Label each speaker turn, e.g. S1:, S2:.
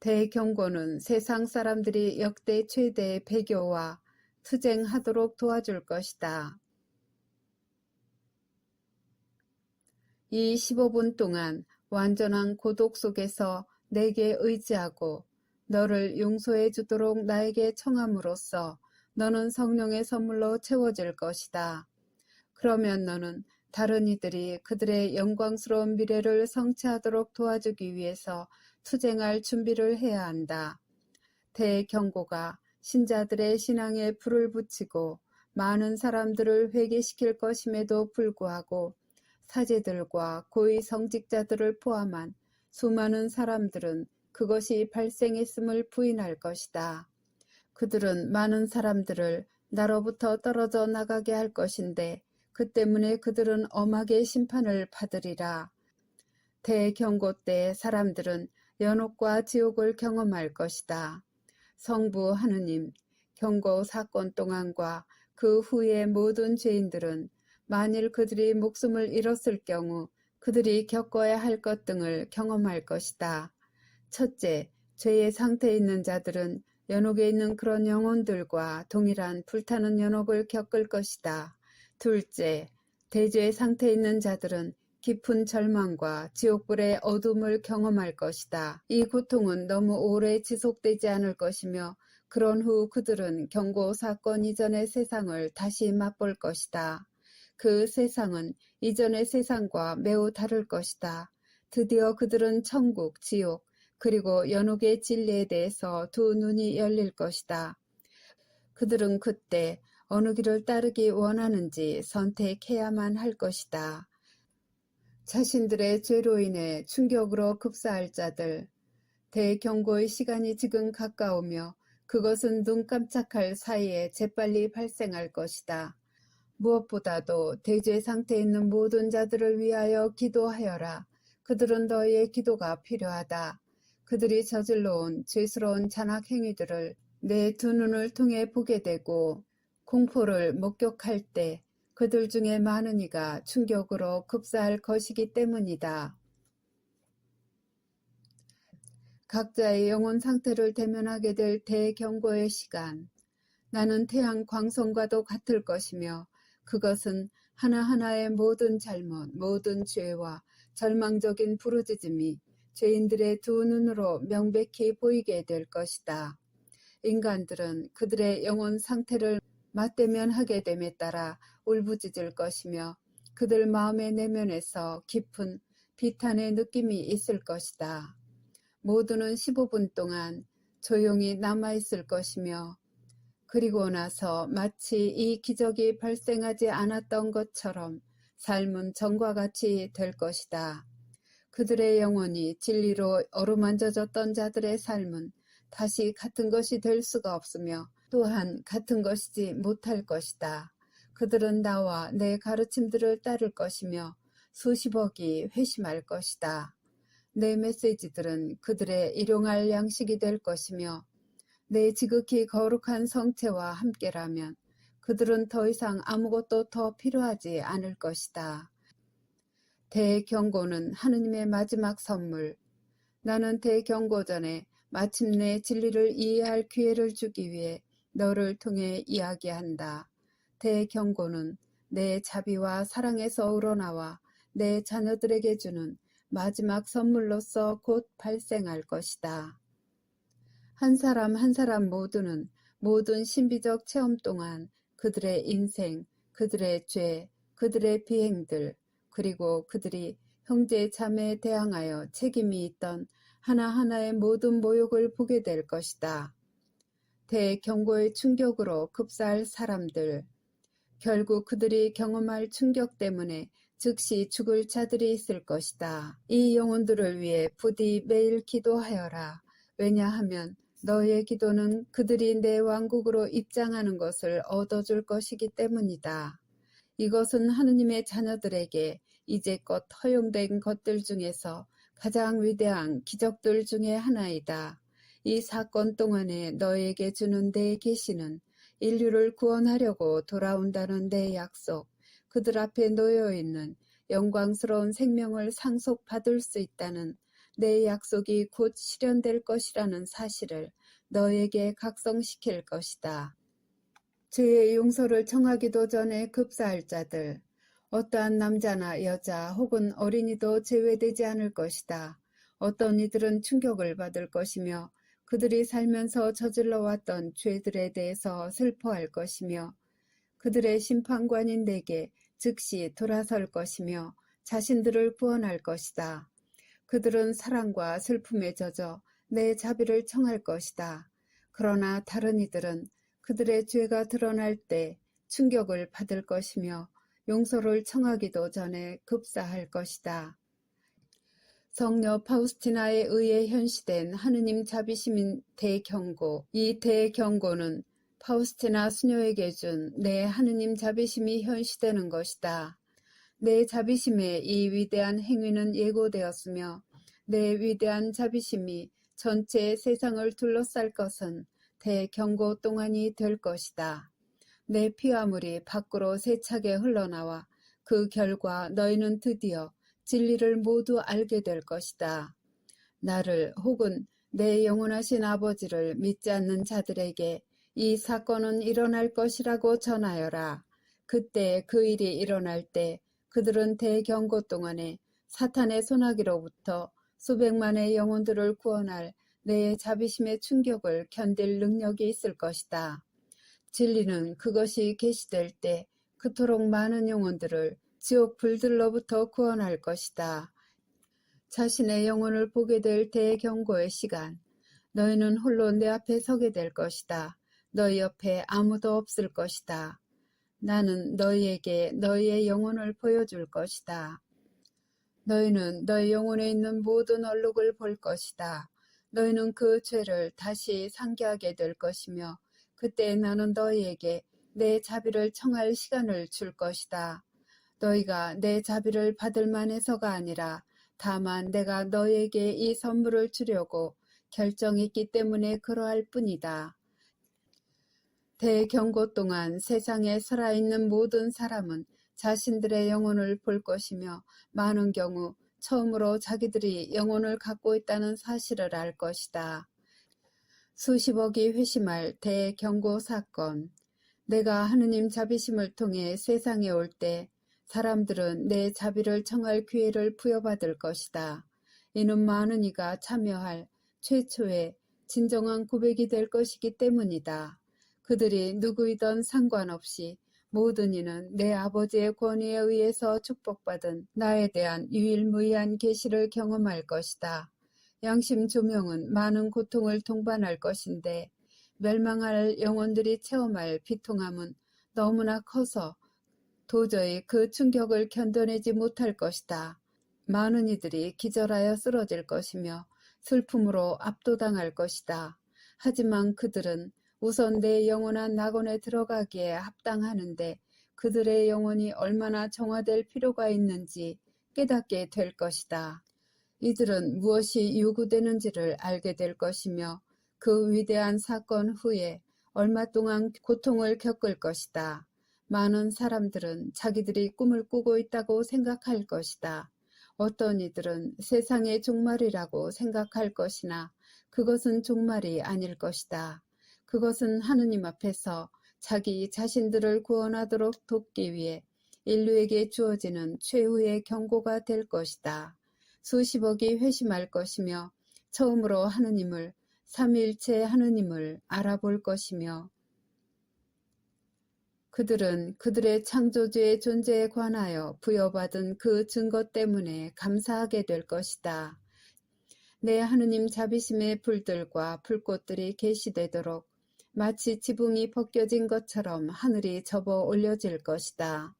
S1: 대경고는 세상 사람들이 역대 최대의 배교와 투쟁하도록 도와줄 것이다. 이 15분 동안 완전한 고독 속에서 내게 의지하고 너를 용서해 주도록 나에게 청함으로써 너는 성령의 선물로 채워질 것이다. 그러면 너는 다른 이들이 그들의 영광스러운 미래를 성취하도록 도와주기 위해서 투쟁할 준비를 해야 한다. 대경고가 신자들의 신앙에 불을 붙이고 많은 사람들을 회개시킬 것임에도 불구하고 사제들과 고위 성직자들을 포함한 수많은 사람들은 그것이 발생했음을 부인할 것이다. 그들은 많은 사람들을 나로부터 떨어져 나가게 할 것인데 그 때문에 그들은 엄하게 심판을 받으리라. 대경고 때 사람들은 연옥과 지옥을 경험할 것이다. 성부 하느님, 경고 사건 동안과 그 후의 모든 죄인들은 만일 그들이 목숨을 잃었을 경우 그들이 겪어야 할 것 등을 경험할 것이다. 첫째, 죄의 상태에 있는 자들은 연옥에 있는 그런 영혼들과 동일한 불타는 연옥을 겪을 것이다. 둘째, 대죄의 상태에 있는 자들은 깊은 절망과 지옥불의 어둠을 경험할 것이다. 이 고통은 너무 오래 지속되지 않을 것이며 그런 후 그들은 경고 사건 이전의 세상을 다시 맛볼 것이다. 그 세상은 이전의 세상과 매우 다를 것이다. 드디어 그들은 천국, 지옥, 그리고 연옥의 진리에 대해서 두 눈이 열릴 것이다. 그들은 그때 어느 길을 따르기 원하는지 선택해야만 할 것이다. 자신들의 죄로 인해 충격으로 급사할 자들, 대경고의 시간이 지금 가까우며 그것은 눈 깜짝할 사이에 재빨리 발생할 것이다. 무엇보다도 대죄 상태에 있는 모든 자들을 위하여 기도하여라. 그들은 너희의 기도가 필요하다. 그들이 저질러 온 죄스러운 잔악 행위들을 내 두 눈을 통해 보게 되고 공포를 목격할 때 그들 중에 많은 이가 충격으로 급사할 것이기 때문이다. 각자의 영혼 상태를 대면하게 될 대경고의 시간. 나는 태양 광선과도 같을 것이며 그것은 하나하나의 모든 잘못, 모든 죄와 절망적인 부르짖음이 죄인들의 두 눈으로 명백히 보이게 될 것이다. 인간들은 그들의 영혼 상태를 맞대면 하게 됨에 따라 울부짖을 것이며 그들 마음의 내면에서 깊은 비탄의 느낌이 있을 것이다. 모두는 15분 동안 조용히 남아있을 것이며 그리고 나서 마치 이 기적이 발생하지 않았던 것처럼 삶은 전과 같이 될 것이다. 그들의 영혼이 진리로 어루만져졌던 자들의 삶은 다시 같은 것이 될 수가 없으며 또한 같은 것이지 못할 것이다. 그들은 나와 내 가르침들을 따를 것이며 수십억이 회심할 것이다. 내 메시지들은 그들의 일용할 양식이 될 것이며 내 지극히 거룩한 성체와 함께라면 그들은 더 이상 아무것도 더 필요하지 않을 것이다. 대경고는 하느님의 마지막 선물. 나는 대경고 전에 마침내 진리를 이해할 기회를 주기 위해 너를 통해 이야기한다. 대경고는 내 자비와 사랑에서 우러나와 내 자녀들에게 주는 마지막 선물로서 곧 발생할 것이다. 한 사람 한 사람 모두는 모든 신비적 체험 동안 그들의 인생, 그들의 죄, 그들의 비행들, 그리고 그들이 형제 자매에 대항하여 책임이 있던 하나하나의 모든 모욕을 보게 될 것이다. 대경고의 충격으로 급사할 사람들, 결국 그들이 경험할 충격 때문에 즉시 죽을 자들이 있을 것이다. 이 영혼들을 위해 부디 매일 기도하여라. 왜냐하면 너의 기도는 그들이 내 왕국으로 입장하는 것을 얻어줄 것이기 때문이다. 이것은 하느님의 자녀들에게 이제껏 허용된 것들 중에서 가장 위대한 기적들 중의 하나이다. 이 사건 동안에 너에게 주는 내 계시는 인류를 구원하려고 돌아온다는 내 약속, 그들 앞에 놓여 있는 영광스러운 생명을 상속받을 수 있다는 내 약속이 곧 실현될 것이라는 사실을 너에게 각성시킬 것이다. 죄의 용서를 청하기도 전에 급사할 자들, 어떠한 남자나 여자 혹은 어린이도 제외되지 않을 것이다. 어떤 이들은 충격을 받을 것이며 그들이 살면서 저질러 왔던 죄들에 대해서 슬퍼할 것이며 그들의 심판관인 내게 즉시 돌아설 것이며 자신들을 구원할 것이다. 그들은 사랑과 슬픔에 젖어 내 자비를 청할 것이다. 그러나 다른 이들은 그들의 죄가 드러날 때 충격을 받을 것이며 용서를 청하기도 전에 급사할 것이다. 성녀 파우스티나에 의해 현시된 하느님 자비심인 대경고. 이 대경고는 파우스티나 수녀에게 준 내 하느님 자비심이 현시되는 것이다. 내 자비심의 이 위대한 행위는 예고되었으며 내 위대한 자비심이 전체 세상을 둘러쌀 것은 대경고 동안이 될 것이다. 내 피와 물이 밖으로 세차게 흘러나와 그 결과 너희는 드디어 진리를 모두 알게 될 것이다. 나를 혹은 내 영원하신 아버지를 믿지 않는 자들에게 이 사건은 일어날 것이라고 전하여라. 그때 그 일이 일어날 때 그들은 대경고 동안에 사탄의 소나기로부터 수백만의 영혼들을 구원할 내 자비심의 충격을 견딜 능력이 있을 것이다. 진리는 그것이 계시될 때 그토록 많은 영혼들을 지옥 불들로부터 구원할 것이다. 자신의 영혼을 보게 될 대경고의 시간. 너희는 홀로 내 앞에 서게 될 것이다. 너희 옆에 아무도 없을 것이다. 나는 너희에게 너희의 영혼을 보여줄 것이다. 너희는 너희 영혼에 있는 모든 얼룩을 볼 것이다. 너희는 그 죄를 다시 상기하게 될 것이며 그때 나는 너희에게 내 자비를 청할 시간을 줄 것이다. 너희가 내 자비를 받을 만해서가 아니라 다만 내가 너희에게 이 선물을 주려고 결정했기 때문에 그러할 뿐이다. 대경고 동안 세상에 살아있는 모든 사람은 자신들의 영혼을 볼 것이며 많은 경우 처음으로 자기들이 영혼을 갖고 있다는 사실을 알 것이다. 수십억이 회심할 대경고 사건. 내가 하느님 자비심을 통해 세상에 올 때 사람들은 내 자비를 청할 기회를 부여받을 것이다. 이는 많은 이가 참여할 최초의 진정한 고백이 될 것이기 때문이다. 그들이 누구이든 상관없이 모든 이는 내 아버지의 권위에 의해서 축복받은 나에 대한 유일무이한 계시를 경험할 것이다. 양심 조명은 많은 고통을 동반할 것인데 멸망할 영혼들이 체험할 비통함은 너무나 커서 도저히 그 충격을 견뎌내지 못할 것이다. 많은 이들이 기절하여 쓰러질 것이며 슬픔으로 압도당할 것이다. 하지만 그들은 우선 내 영원한 낙원에 들어가기에 합당하는데 그들의 영혼이 얼마나 정화될 필요가 있는지 깨닫게 될 것이다. 이들은 무엇이 요구되는지를 알게 될 것이며 그 위대한 사건 후에 얼마 동안 고통을 겪을 것이다. 많은 사람들은 자기들이 꿈을 꾸고 있다고 생각할 것이다. 어떤 이들은 세상의 종말이라고 생각할 것이나 그것은 종말이 아닐 것이다. 그것은 하느님 앞에서 자기 자신들을 구원하도록 돕기 위해 인류에게 주어지는 최후의 경고가 될 것이다. 수십억이 회심할 것이며 처음으로 하느님을 삼일체 하느님을 알아볼 것이며 그들은 그들의 창조주의 존재에 관하여 부여받은 그 증거 때문에 감사하게 될 것이다. 내 하느님 자비심의 불들과 불꽃들이 계시되도록 마치 지붕이 벗겨진 것처럼 하늘이 접어 올려질 것이다.